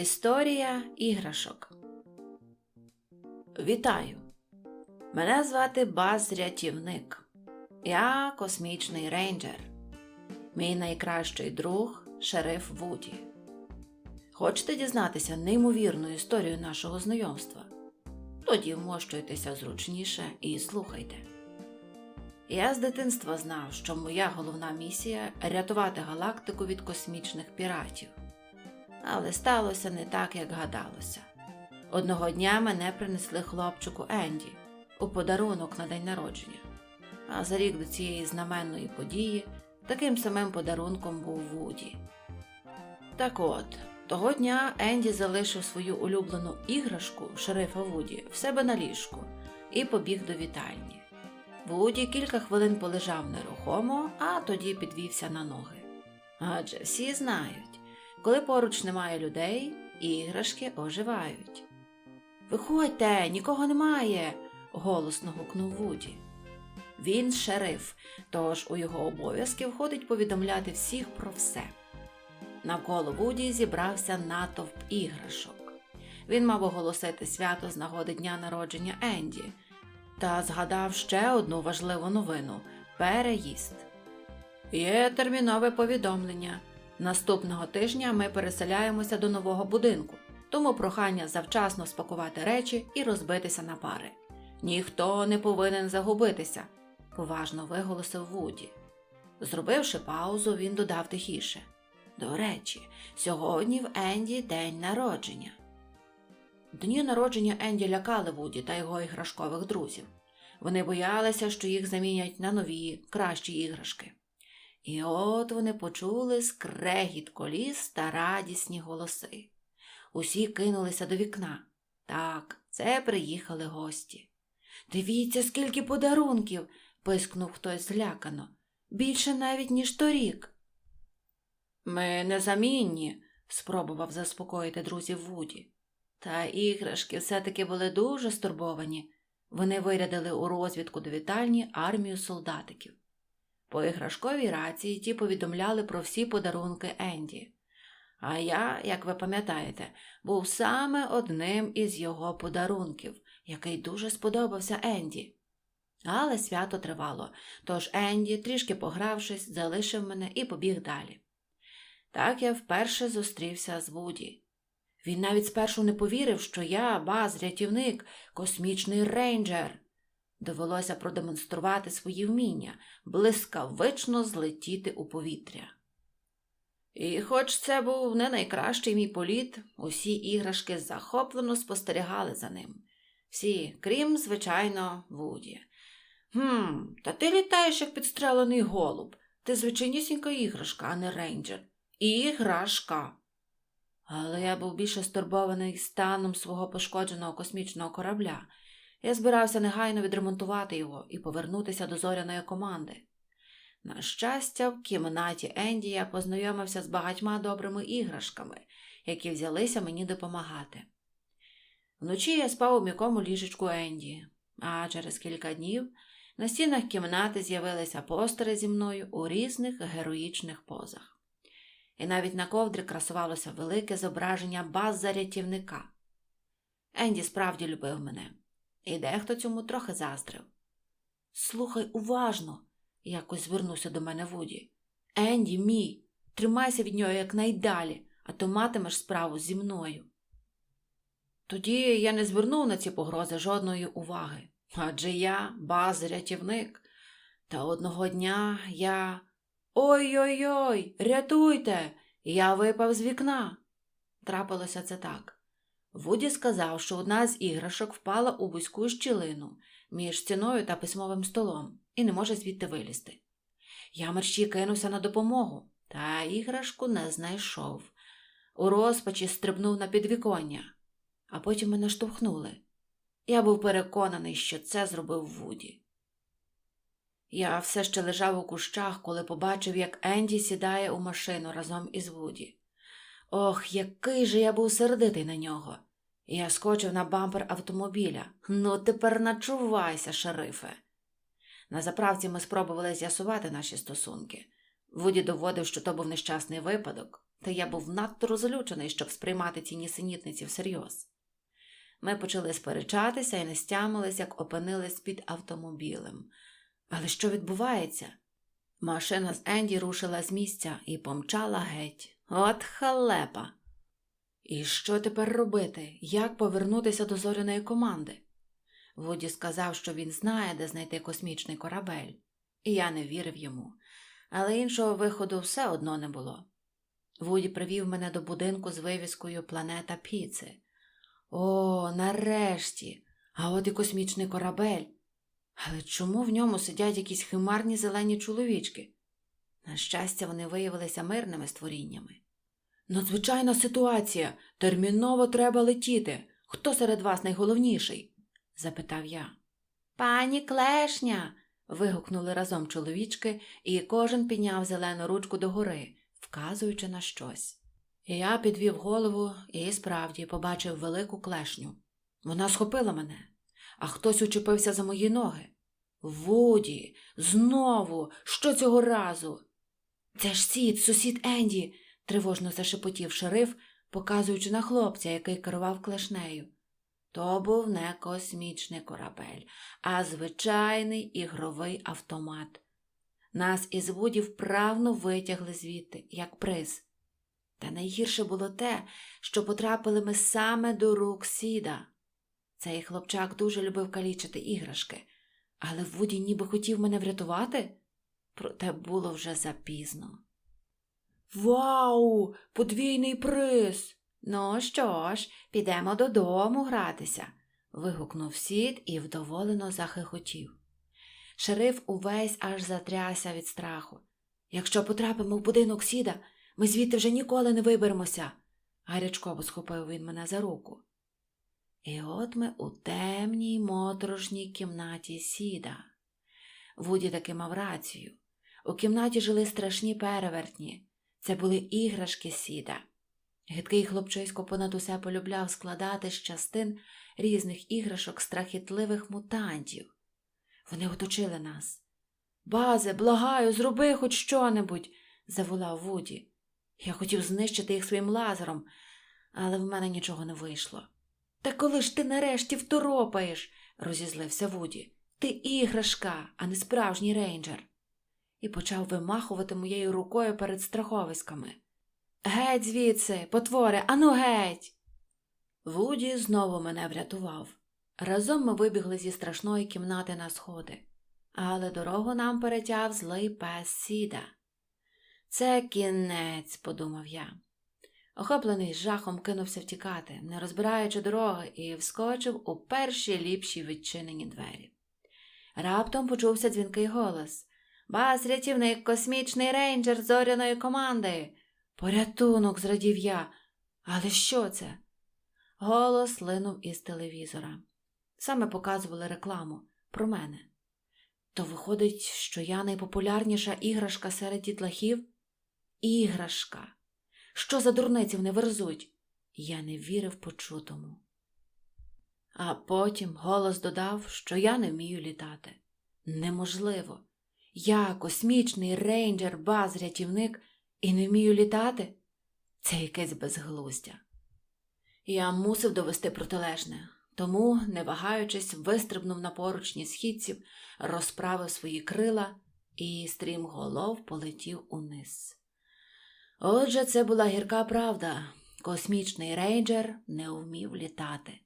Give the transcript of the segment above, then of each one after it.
Історія іграшок. Вітаю! Мене звати Баз Рятівник. Я космічний рейнджер. Мій найкращий друг шериф Вуді. Хочете дізнатися неймовірну історію нашого знайомства? Тоді вмощуйтеся зручніше і слухайте. Я з дитинства знав, що моя головна місія рятувати галактику від космічних піратів. Але сталося не так, як гадалося. Одного дня мене принесли хлопчику Енді у подарунок на день народження. А за рік до цієї знаменної події таким самим подарунком був Вуді. Так от, того дня Енді залишив свою улюблену іграшку шерифа Вуді в себе на ліжку і побіг до вітальні. Вуді кілька хвилин полежав нерухомо, а тоді підвівся на ноги. Адже всі знають, коли поруч немає людей, іграшки оживають. Виходьте, нікого немає, голосно гукнув Вуді. Він шериф, тож у його обов'язки входить повідомляти всіх про все. Навколо Вуді зібрався натовп іграшок. Він мав оголосити свято з нагоди дня народження Енді та згадав ще одну важливу новину переїзд. Є термінове повідомлення. Наступного тижня ми переселяємося до нового будинку, тому прохання завчасно спакувати речі і розбитися на пари. Ніхто не повинен загубитися, поважно виголосив Вуді. Зробивши паузу, він додав тихіше. До речі, сьогодні в Енді день народження. Дні народження Енді лякали Вуді та його іграшкових друзів. Вони боялися, що їх замінять на нові, кращі іграшки. І от вони почули скрегіт коліс та радісні голоси. Усі кинулися до вікна. Так, це приїхали гості. Дивіться, скільки подарунків. пискнув хтось злякано. Більше навіть, ніж торік. Ми незамінні, спробував заспокоїти друзів Вуді. Та іграшки все-таки були дуже стурбовані. Вони вирядили у розвідку до вітальні армію солдатиків. По іграшковій рації ті повідомляли про всі подарунки Енді. А я, як ви пам'ятаєте, був саме одним із його подарунків, який дуже сподобався Енді. Але свято тривало, тож Енді, трішки погравшись, залишив мене і побіг далі. Так я вперше зустрівся з Вуді. Він навіть спершу не повірив, що я, баз, рятівник, космічний рейнджер. Довелося продемонструвати свої вміння, блискавично злетіти у повітря. І хоч це був не найкращий мій політ, усі іграшки захоплено спостерігали за ним. Всі, крім, звичайно, Вуді. Гм, та ти літаєш, як підстрелений голуб. Ти звичайнісінька іграшка, а не рейнджер. Іграшка. Але я був більше стурбований станом свого пошкодженого космічного корабля. Я збирався негайно відремонтувати його і повернутися до зоряної команди. На щастя, в кімнаті Енді я познайомився з багатьма добрими іграшками, які взялися мені допомагати. Вночі я спав у м'якому ліжечку Енді, а через кілька днів на стінах кімнати з'явилися постери зі мною у різних героїчних позах. І навіть на ковдрі красувалося велике зображення база рятівника. Енді справді любив мене, і дехто цьому трохи заздрив. Слухай уважно, якось звернувся до мене Вуді. Енді, мій, тримайся від нього якнайдалі, а то матимеш справу зі мною. Тоді я не звернув на ці погрози жодної уваги, адже я баз рятівник. Та одного дня я. Ой-ой ой, рятуйте! Я випав з вікна. Трапилося це так. Вуді сказав, що одна з іграшок впала у вузьку щілину між стіною та письмовим столом і не може звідти вилізти. Я мерщій кинувся на допомогу, та іграшку не знайшов. У розпачі стрибнув на підвіконня, а потім мене штовхнули. Я був переконаний, що це зробив Вуді. Я все ще лежав у кущах, коли побачив, як Енді сідає у машину разом із Вуді. Ох, який же я був сердитий на нього. Я скочив на бампер автомобіля. Ну, тепер начувайся, шерифе. На заправці ми спробували з'ясувати наші стосунки. Вуді доводив, що то був нещасний випадок, та я був надто розлючений, щоб сприймати ці нісенітниці всерйоз. Ми почали сперечатися і не стямились, як опинились під автомобілем. Але що відбувається? Машина з Енді рушила з місця і помчала геть. От халепа! І що тепер робити? Як повернутися до зоряної команди? Вуді сказав, що він знає, де знайти космічний корабель, і я не вірив йому, але іншого виходу все одно не було. Вуді привів мене до будинку з вивіскою Планета Піци. О, нарешті! А от і космічний корабель. Але чому в ньому сидять якісь химарні зелені чоловічки? На щастя, вони виявилися мирними створіннями. Надзвичайна ситуація. Терміново треба летіти. Хто серед вас найголовніший? запитав я. Пані Клешня. вигукнули разом чоловічки, і кожен підняв зелену ручку догори, вказуючи на щось. Я підвів голову і справді побачив велику клешню. Вона схопила мене, а хтось учепився за мої ноги. Вуді, знову, що цього разу? Це ж сід, сусід Енді, тривожно зашепотів шериф, показуючи на хлопця, який керував клешнею. То був не космічний корабель, а звичайний ігровий автомат. Нас із Вуді вправно витягли звідти, як приз. Та найгірше було те, що потрапили ми саме до рук сіда. Цей хлопчак дуже любив калічити іграшки, але Вуді ніби хотів мене врятувати, проте було вже запізно. Вау! Подвійний приз! Ну що ж, підемо додому гратися. вигукнув сід і вдоволено захихотів. Шериф увесь аж затрясся від страху. Якщо потрапимо в будинок сіда, ми звідти вже ніколи не виберемося, гарячково схопив він мене за руку. І от ми у темній моторошній кімнаті сіда. Вуді таки мав рацію. У кімнаті жили страшні перевертні. Це були іграшки сіда. Гидкий хлопчисько понад усе полюбляв складати з частин різних іграшок страхітливих мутантів. Вони оточили нас. Базе, благаю, зроби хоч що-небудь, заволав Вуді. Я хотів знищити їх своїм лазером, але в мене нічого не вийшло. Та коли ж ти нарешті второпаєш, розізлився Вуді. Ти іграшка, а не справжній рейнджер. І почав вимахувати моєю рукою перед страховиськами. Геть звідси, потвори, ану геть. Вуді знову мене врятував. Разом ми вибігли зі страшної кімнати на сходи, але дорогу нам перетяв злий пес сіда. Це кінець, подумав я. Охоплений жахом кинувся втікати, не розбираючи дороги, і вскочив у перші ліпші відчинені двері. Раптом почувся дзвінкий голос Бас, рятівник, космічний рейнджер зоряної команди. Порятунок, зрадів я. Але що це? Голос линув із телевізора. Саме показували рекламу про мене. То виходить, що я найпопулярніша іграшка серед дітлахів? Іграшка. Що за дурниці вони верзуть? Я не вірив почутому. А потім голос додав, що я не вмію літати. Неможливо. Я космічний рейнджер, баз, рятівник і не вмію літати? Це якесь безглуздя. Я мусив довести протилежне, тому, не вагаючись, вистрибнув на поручні східців, розправив свої крила і стрімголов полетів униз. Отже, це була гірка правда. Космічний рейнджер не вмів літати.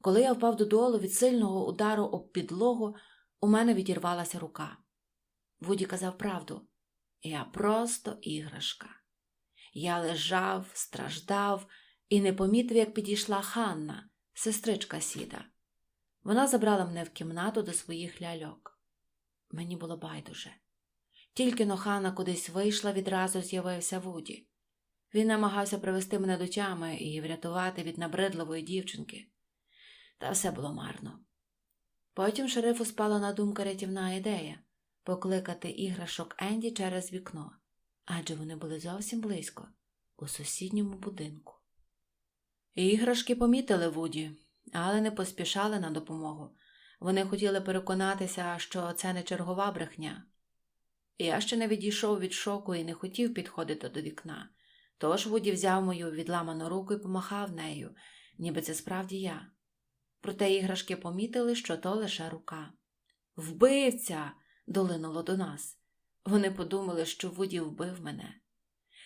Коли я впав додолу від сильного удару об підлогу, у мене відірвалася рука. Вуді казав правду. Я просто іграшка. Я лежав, страждав і не помітив, як підійшла Ханна, сестричка сіда. Вона забрала мене в кімнату до своїх ляльок. Мені було байдуже. Тільки но Ханна кудись вийшла, відразу з'явився Вуді. Він намагався привести мене до тями і врятувати від набридливої дівчинки. Та все було марно. Потім шерифу спала на думку рятівна ідея покликати іграшок Енді через вікно, адже вони були зовсім близько, у сусідньому будинку. Іграшки помітили Вуді, але не поспішали на допомогу. Вони хотіли переконатися, що це не чергова брехня. Я ще не відійшов від шоку і не хотів підходити до вікна, Тож Вуді взяв мою відламану руку і помахав нею, ніби це справді я. Проте іграшки помітили, що то лише рука. Вбивця! Долинуло до нас. Вони подумали, що Вуді вбив мене.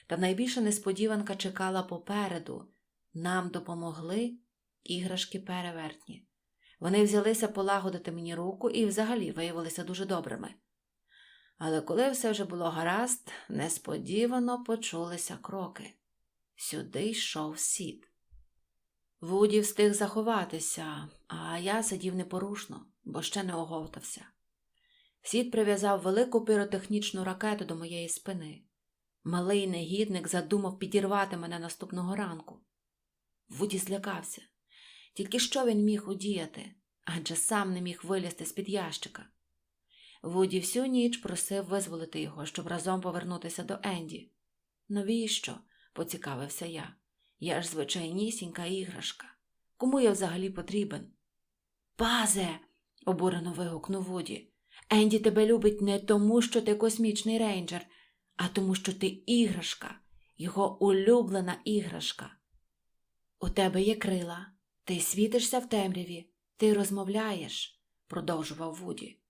Та найбільша несподіванка чекала попереду. Нам допомогли іграшки перевертні. Вони взялися полагодити мені руку і взагалі виявилися дуже добрими. Але коли все вже було гаразд, несподівано почулися кроки. Сюди йшов сід. Вуді встиг заховатися, а я сидів непорушно, бо ще не оговтався. Сід прив'язав велику піротехнічну ракету до моєї спини. Малий негідник задумав підірвати мене наступного ранку. Вуді злякався. Тільки що він міг удіяти, адже сам не міг вилізти з-під ящика. Вуді всю ніч просив визволити його, щоб разом повернутися до Енді. Навіщо? поцікавився я. Я ж звичайнісінька іграшка. Кому я взагалі потрібен? Базе. обурено вигукнув Вуді. Енді тебе любить не тому, що ти космічний рейнджер, а тому, що ти іграшка, його улюблена іграшка. У тебе є крила, ти світишся в темряві, ти розмовляєш, продовжував Вуді.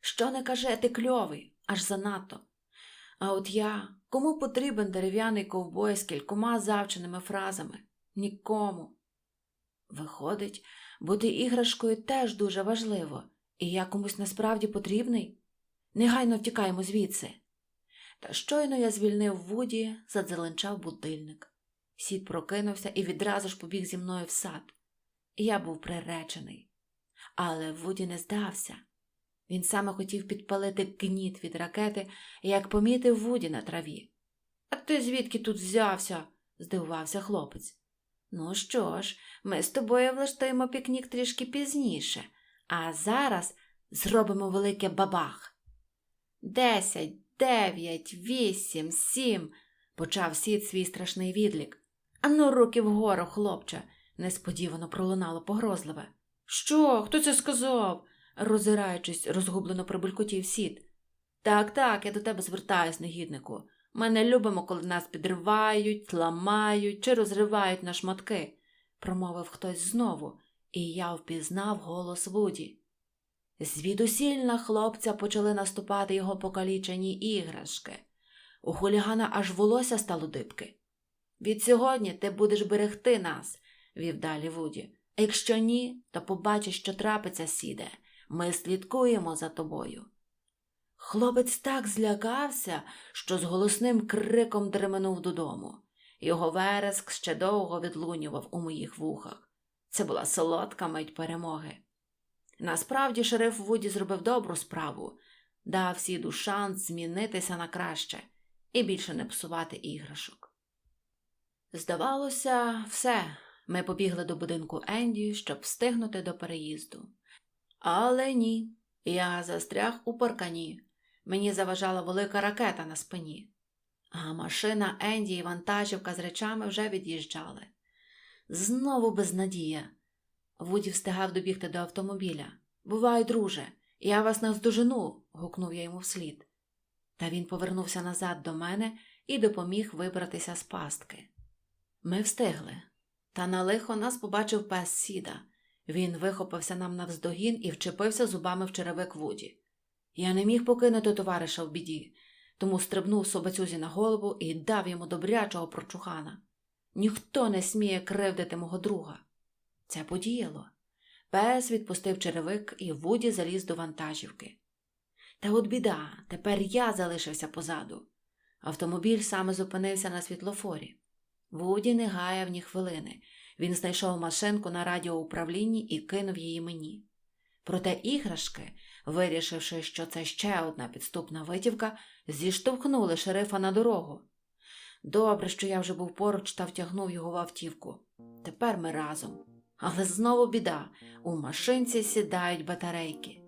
Що не каже, ти кльовий, аж занадто. А от я кому потрібен дерев'яний ковбой з кількома завченими фразами? Нікому. Виходить, бути іграшкою теж дуже важливо, і я комусь насправді потрібний? Негайно втікаємо звідси. Та щойно я звільнив Вуді, задзеленчав будильник. Сід прокинувся і відразу ж побіг зі мною в сад. Я був приречений. Але Вуді не здався. Він саме хотів підпалити гніт від ракети, як помітив Вуді на траві. А ти звідки тут взявся? здивувався хлопець. Ну що ж, ми з тобою влаштуємо пікнік трішки пізніше, а зараз зробимо велике бабах. Десять, дев'ять, вісім, сім, почав сід свій страшний відлік. Ану, руки вгору, хлопче, несподівано пролунало погрозливе. Що? Хто це сказав? роззираючись, розгублено прибулькотів сід. Так, так, я до тебе звертаюсь, негіднику. Ми не любимо, коли нас підривають, ламають чи розривають на шматки, промовив хтось знову, і я впізнав голос Вуді. Звідусіль на хлопця почали наступати його покалічені іграшки. У хулігана аж волосся стало дибки. Від сьогодні ти будеш берегти нас, вів далі Вуді. Якщо ні, то побачиш, що трапиться, сіде. Ми слідкуємо за тобою. Хлопець так злякався, що з голосним криком дременув додому. Його вереск ще довго відлунював у моїх вухах. Це була солодка мить перемоги. Насправді шериф Вуді зробив добру справу, дав сіду шанс змінитися на краще і більше не псувати іграшок. Здавалося, все. Ми побігли до будинку Енді, щоб встигнути до переїзду. Але ні, я застряг у паркані. Мені заважала велика ракета на спині. А машина Енді і вантажівка з речами вже від'їжджали. Знову безнадія. Вуді встигав добігти до автомобіля. Бувай, друже, я вас наздожену, гукнув я йому вслід. Та він повернувся назад до мене і допоміг вибратися з пастки. Ми встигли. Та на лихо нас побачив пес сіда. Він вихопився нам навздогін і вчепився зубами в черевик Вуді. Я не міг покинути товариша в біді, тому стрибнув собацюзі на голову і дав йому добрячого прочухана. Ніхто не сміє кривдити мого друга. Це подіяло. Пес відпустив черевик і Вуді заліз до вантажівки. Та от біда, тепер я залишився позаду. Автомобіль саме зупинився на світлофорі. Вуді не гаяв ні хвилини. Він знайшов машинку на радіоуправлінні і кинув її мені. Проте іграшки, вирішивши, що це ще одна підступна витівка, зіштовхнули шерифа на дорогу. Добре, що я вже був поруч та втягнув його в автівку. Тепер ми разом. Але знову біда у машинці сідають батарейки.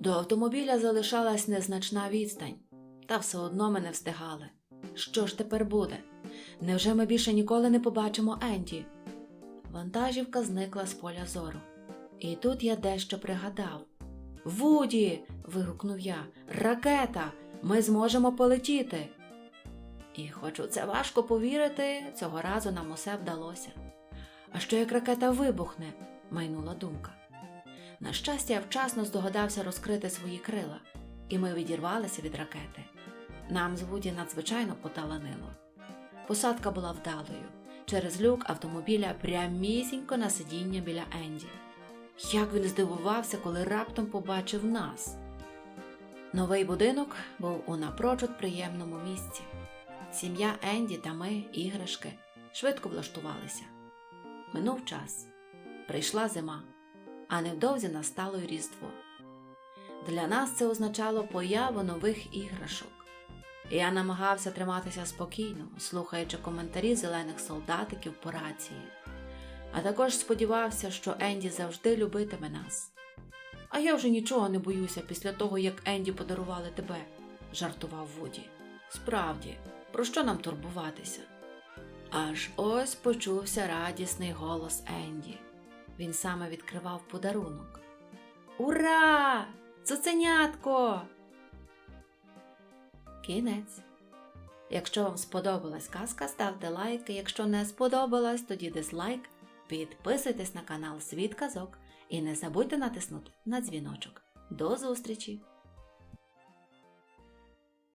До автомобіля залишалась незначна відстань, та все одно ми не встигали. Що ж тепер буде? Невже ми більше ніколи не побачимо Енді? Вантажівка зникла з поля зору. І тут я дещо пригадав. Вуді. вигукнув я. Ракета! Ми зможемо полетіти. І хоч у це важко повірити, цього разу нам усе вдалося. А що як ракета вибухне? майнула думка. На щастя, я вчасно здогадався розкрити свої крила, і ми відірвалися від ракети. Нам з Вуді надзвичайно поталанило. Посадка була вдалою. Через люк автомобіля прямісінько на сидіння біля Енді. Як він здивувався, коли раптом побачив нас. Новий будинок був у напрочуд приємному місці. Сім'я Енді та ми, іграшки, швидко влаштувалися. Минув час. Прийшла зима, а невдовзі настало й Різдво. Для нас це означало появу нових іграшок. Я намагався триматися спокійно, слухаючи коментарі зелених солдатиків по рації, а також сподівався, що Енді завжди любитиме нас. А я вже нічого не боюся після того, як Енді подарували тебе, жартував Вуді. Справді, про що нам турбуватися? Аж ось почувся радісний голос Енді. Він саме відкривав подарунок. Ура! Цуценятко! Кінець. Якщо вам сподобалась казка, ставте лайк. Якщо не сподобалась, тоді дизлайк. Підписуйтесь на канал Світ Казок і не забудьте натиснути на дзвіночок. До зустрічі!